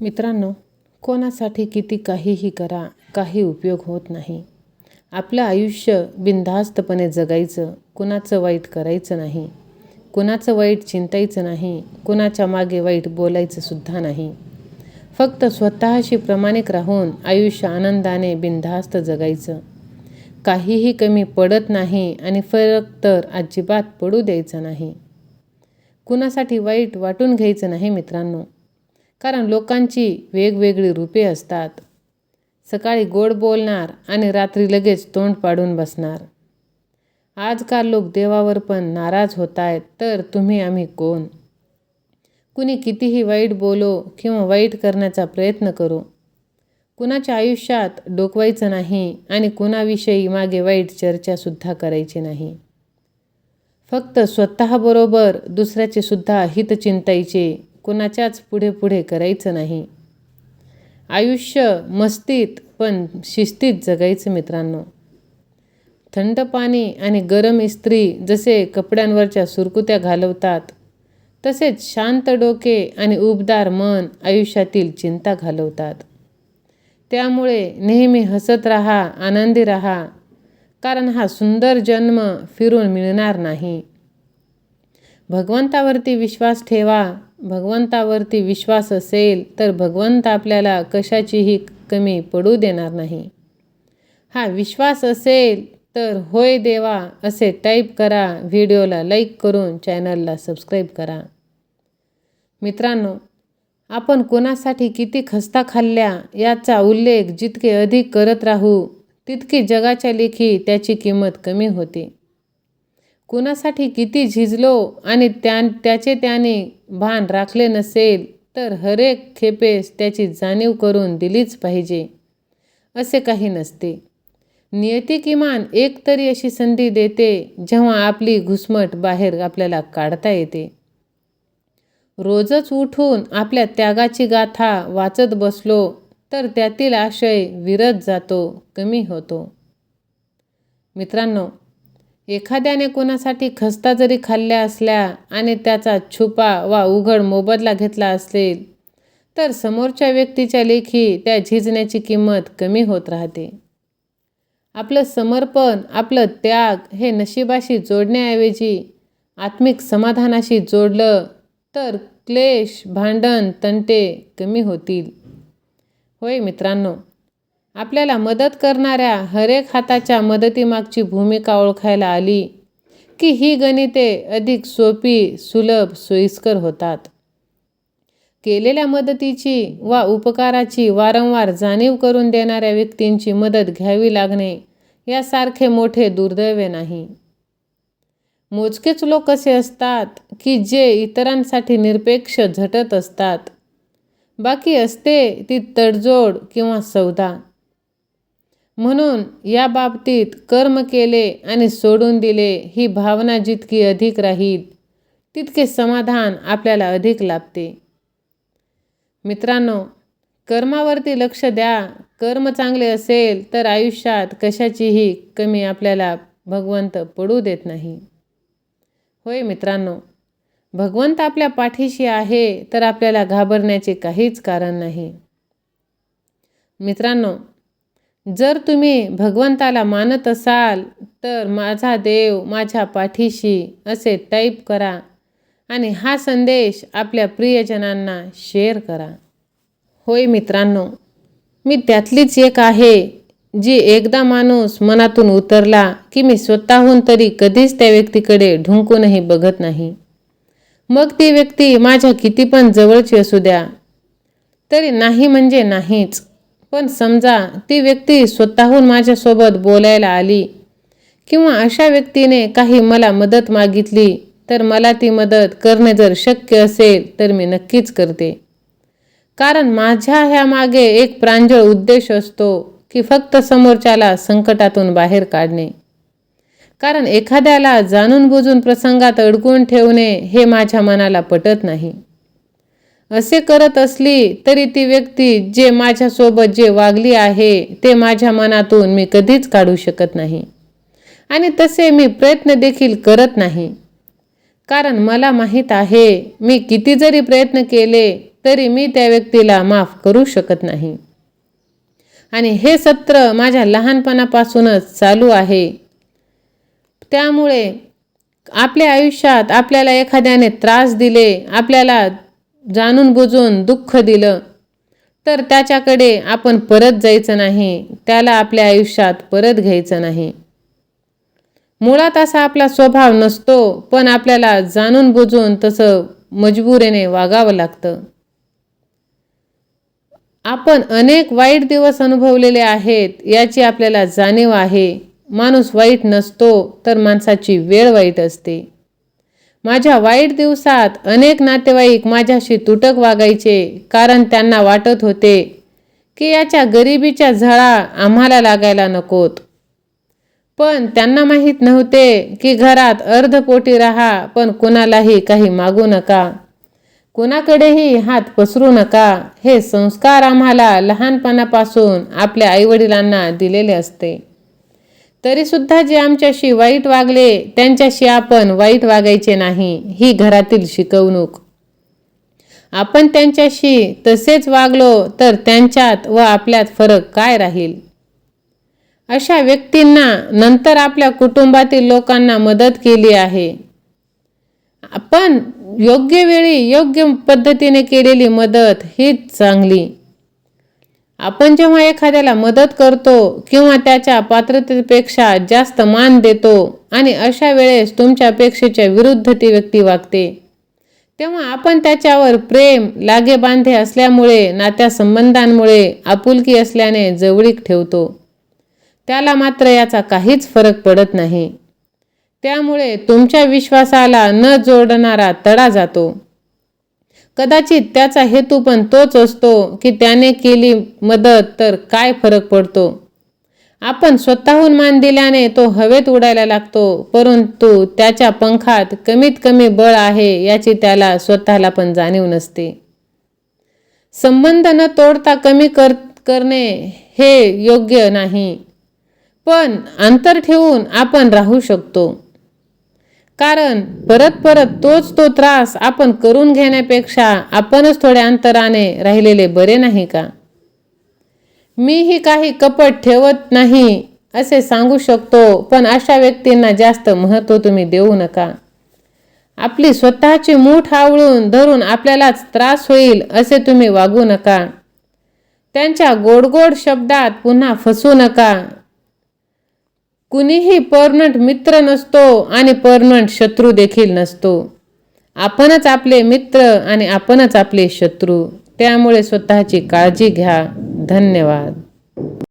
मित्रांनो कोणासाठी किती काहीही करा काही उपयोग होत नाही. आपलं आयुष्य बिनधास्तपणे जगायचं कुणाचं वाईट करायचं नाही. कुणाचं वाईट चिंतायचं नाही कुणाच्या मागे वाईट बोलायचं सुद्धा नाही. फक्त स्वतःशी प्रामाणिक राहून आयुष्य आनंदाने बिनधास्त जगायचं. काहीही कमी पडत नाही आणि फरक तर अजिबात पडू द्यायचा नाही. कुणासाठी वाईट वाटून घ्यायचं नाही मित्रांनो. कारण लोकांची वेगवेगळी रूपे असतात. सकाळी गोड बोलणार आणि रात्री लगेच तोंड पाडून बसणार. आजकाल लोक देवावर पण नाराज होत आहेत तर तुम्ही आम्ही कोण? कुणी कितीही वाईट बोलो किंवा वाईट करण्याचा प्रयत्न करू. कुणाच्या आयुष्यात डोकवायचं नाही आणि कुणाविषयी मागे वाईट चर्चासुद्धा करायची नाही. फक्त स्वतःबरोबर दुसऱ्याचे सुद्धा हित चिंतायचे कुणाच्याच पुढे पुढे करायचं नाही. आयुष्य मस्तीत पण शिस्तीत जगायचं मित्रांनो. थंड पाणी आणि गरम इस्त्री जसे कपड्यांवरच्या सुरकुत्या घालवतात तसेच शांत डोके आणि उबदार मन आयुष्यातील चिंता घालवतात. त्यामुळे नेहमी हसत राहा आनंदी राहा कारण हा सुंदर जन्म फिरून मिळणार नाही. भगवंतावरती विश्वास ठेवा भगवंतावरती विश्वास असेल तर भगवंत आपल्याला कशाचीही कमी पडू देणार नाही. हा विश्वास असेल तर होय देवा असे टाईप करा व्हिडिओला लाईक करून चॅनलला सबस्क्राईब करा. मित्रांनो आपण कोणासाठी किती खस्ता खाल्ल्या याचा उल्लेख जितके अधिक करत राहू तितकी जगाच्या लेखी त्याची किंमत कमी होते. कुणासाठी किती झिजलो आणि त्या त्याचे त्याने भान राखले नसेल तर हरेक खेपेस त्याची जाणीव करून दिलीच पाहिजे. असे काही नसते. नियती किमान एक तरी अशी संधी देते जेव्हा आपली घुसमट बाहेर आपल्याला काढता येते. रोजच उठून आपल्या त्यागाची गाथा वाचत बसलो तर त्यातील आशय विरत जातो कमी होतो. मित्रांनो एखाद्याने कोणासाठी खस्ता जरी खाल्ल्या असल्या आणि त्याचा छुपा वा उघड मोबदला घेतला असेल तर समोरच्या व्यक्तीच्या लेखी त्या झिजण्याची किंमत कमी होत राहते. आपलं समर्पण आपलं त्याग हे नशिबाशी जोडण्याऐवजी आत्मिक समाधानाशी जोडलं तर क्लेश भांडण तंटे कमी होतील. होय मित्रांनो आपल्याला मदत करणाऱ्या हरेक हाताच्या मदतीमागची भूमिका ओळखायला आली की ही गणिते अधिक सोपी सुलभ सोयीस्कर होतात. केलेल्या मदतीची वा उपकाराची वारंवार जाणीव करून देणाऱ्या व्यक्तींची मदत घ्यावी लागणे यासारखे मोठे दुर्दैव नाही. मोजकेच लोक असे असतात की जे इतरांसाठी निरपेक्ष झटत असतात. बाकी असते ती तडजोड किंवा सौदा. म्हणून या बाबतीत कर्म केले आणि सोडून दिले ही भावना जितकी अधिक राहील तितके समाधान आपल्याला अधिक लाभते. मित्रांनो कर्मावरती लक्ष द्या. कर्म चांगले असेल तर आयुष्यात कशाचीही कमी आपल्याला भगवंत पडू देत नाही. होय मित्रांनो भगवंत आपल्या पाठीशी आहे तर आपल्याला घाबरण्याचे काहीच कारण नाही. मित्रांनो जर तुम्ही भगवंताला मानत असाल तर माझा देव माझ्या पाठीशी असे टाईप करा आणि हा संदेश आपल्या प्रियजनांना शेअर करा. होय मित्रांनो मी त्यातलीच एक आहे जी एकदा माणूस मनातून उतरला की मी स्वतःहून तरी कधीच त्या व्यक्तीकडे ढुंकूनही बघत नाही. मग ती व्यक्ती माझ्या किती पण जवळची असू द्या तरी नाही म्हणजे नाहीच. पण समजा ती व्यक्ती स्वतःहून माझ्यासोबत बोलायला आली किंवा अशा व्यक्तीने काही मला मदत मागितली तर मला ती मदत करणे जर शक्य असेल तर मी नक्कीच करते. कारण माझ्या ह्या मागे एक प्रांजळ उद्देश असतो की फक्त समोरच्याला संकटातून बाहेर काढणे. कारण एखाद्याला जाणून बुजून प्रसंगात अडकून ठेवणे हे माझ्या मनाला पटत नाही. असे करत असली तरी ती व्यक्ती जे माझ्यासोबत जे वागली आहे ते माझ्या मनातून मी कधीच काढू शकत नाही. आणि तसे मी प्रयत्न देखील करत नाही. कारण मला माहीत आहे मी किती जरी प्रयत्न केले तरी मी त्या व्यक्तीला माफ करू शकत नाही. आणि हे सत्र माझ्या लहानपणापासूनच चालू आहे. त्यामुळे आपल्या आयुष्यात आपल्याला एखाद्याने त्रास दिले आपल्याला जाणून बुजून दुःख दिलं. तर त्याच्याकडे आपण परत जायचं नाही त्याला आपल्या आयुष्यात परत घ्यायचं नाही. मुळात असा आपला स्वभाव नसतो पण आपल्याला जाणून बुजून तसं मजबुरीने वागावं लागतं. आपण अनेक वाईट दिवस अनुभवलेले आहेत याची आपल्याला जाणीव आहे. माणूस वाईट नसतो तर माणसाची वेळ वाईट असते. माझ्या वाईट दिवसात अनेक नातेवाईक माझ्याशी तुटक वागायचे कारण त्यांना वाटत होते की याच्या गरिबीच्या झळा आम्हाला लागायला नकोत. पण त्यांना माहीत नव्हते की घरात अर्धपोटी राहा पण कुणालाही काही मागू नका. कुणाकडेही हात पसरू नका. हे संस्कार आम्हाला लहानपणापासून आपल्या आईवडिलांना दिलेले असते. तरीसुद्धा जे आमच्याशी वाईट वागले त्यांच्याशी आपण वाईट वागायचे नाही. ही घरातील शिकवणूक. आपण त्यांच्याशी तसेच वागलो तर त्यांच्यात व आपल्यात फरक काय राहील? अशा व्यक्तींना नंतर आपल्या कुटुंबातील लोकांना मदत केली आहे. आपण योग्य वेळी योग्य पद्धतीने केलेली मदत हीच चांगली. आपण जेव्हा एखाद्याला मदत करतो किंवा त्याच्या पात्रतेपेक्षा जास्त मान देतो आणि अशा वेळेस तुमच्या अपेक्षेच्या विरुद्ध ती व्यक्ती वागते. तेव्हा आपण त्याच्यावर प्रेम लागे बांधे असल्यामुळे नात्यासंबंधांमुळे आपुलकी असल्याने जवळीक ठेवतो. त्याला मात्र याचा काहीच फरक पडत नाही. त्यामुळे तुमच्या विश्वासाला न जोडणारा तडा जातो. कदाचित त्याचा हेतू पण तोच असतो की त्याने केली मदत तर काय फरक पडतो? आपण स्वतःहून मान दिल्याने तो हवेत उडायला लागतो परंतु त्याच्या पंखात कमीत कमी बळ आहे याची त्याला स्वतःला पण जाणीव नसते. संबंध न तोडता कमी कर करणे हे योग्य नाही. पण अंतर ठेवून आपण राहू शकतो. कारण परत परत तोच तो त्रास आपण करून घेण्यापेक्षा आपणच थोड्या अंतराने राहिलेले बरे नाही का? मीही काही कपट ठेवत नाही असे सांगू शकतो पण अशा व्यक्तींना जास्त महत्त्व तुम्ही देऊ नका. आपली स्वतःची मूठ आवळून धरून आपल्यालाच त्रास होईल असे तुम्ही वागू नका. त्यांच्या गोडगोड शब्दात पुन्हा फसू नका. कुणीही परमनंट मित्र नसतो आणि परमनंट शत्रू देखील नसतो. आपणच आपले मित्र आणि आपणच आपले शत्रू. त्यामुळे स्वतःची काळजी घ्या. धन्यवाद.